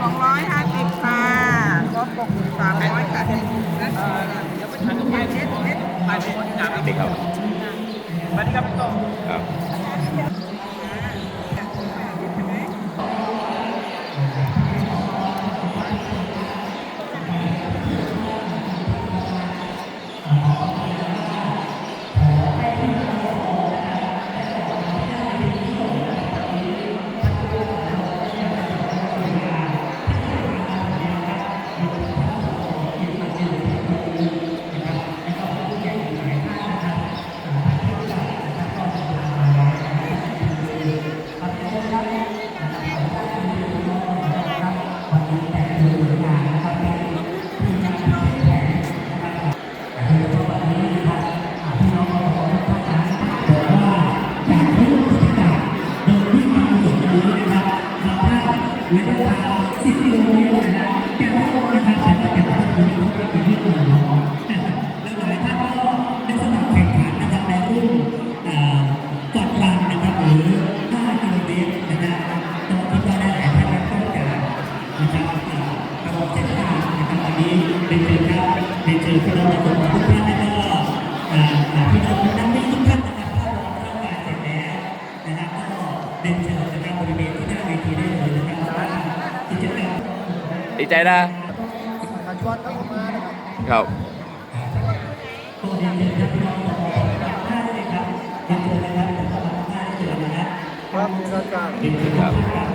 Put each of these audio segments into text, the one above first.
สองร้อยห้าสิบค่ะก็ปกสามร้อยค่ะเดี๋ยวไปทำไปเช็ดเช็ดไปเป็นคนงานดีครับสวัสดีครับพี่ตครับก่อนรันครับหรือ5กิโลเมตรนะครับ เส้นทางนะครับวันนี้เป็นเชิญครับเป็นเชิญพี่น้องประชาชนทุกท่านแล้วก็อ่าอ่าพี่น้อง ดีใจนะชวนเข้ามานะครับครับตัวเรียนเชิญครับพี่น้องขอท่านเลยครับเรียนเชิญนะครับท่านประธานได้เชิญนะครับครับมีราชการเรียนเชิญครับครับ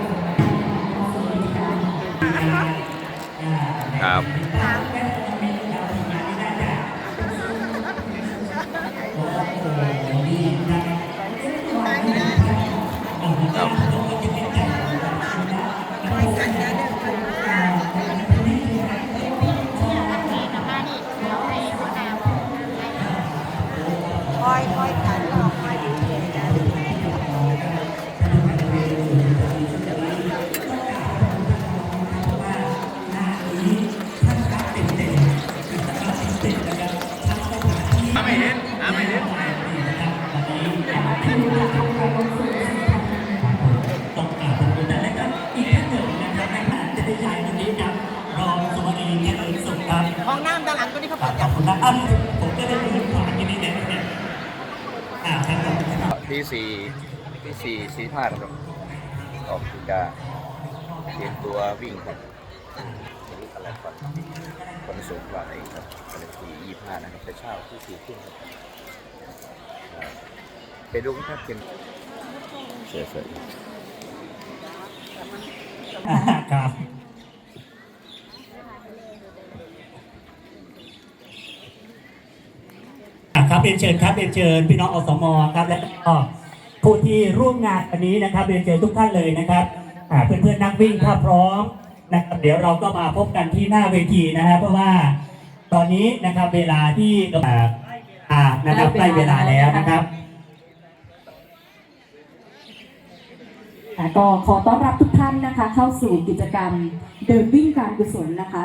เขาเปิดขจัอบบคุณนะอะผมก็ได้ดูขวาที่นี่เนี่ยอ่าครับผมครับที่สี่ที่สี่สี่พลาดครับออกติกาเตรียมตัววิ่งครับไม่รู้อะไรก่อนคนสูงกว่าไหนครับเป็นที่ยี่ห้านะครับไปเช่าที่สี่ขึ้นครับครับไปดูครับเป็นเสียเสียอ่าครับอะครับ เรียนเชิญครับเรียนเชิญพี่น้องอสมครับและก็ผู้ที่ร่วมงานวันนี้นะครับเรียนเชิญทุกท่านเลยนะครับอ่าเพื่อนๆนักวิ่งถ้าพร้อมนะครับเดี๋ยวเราก็มาพบกันที่หน้าเวทีนะฮะเพราะว่าตอนนี้นะครับเวลาที่อ่าอ่านะครับใกล้เวลาแล้วนะครับค่ะก็ขอต้อนรับทุกท่านนะคะ เข้าสู่กิจกรรมเดินวิ่งการกุศลนะคะ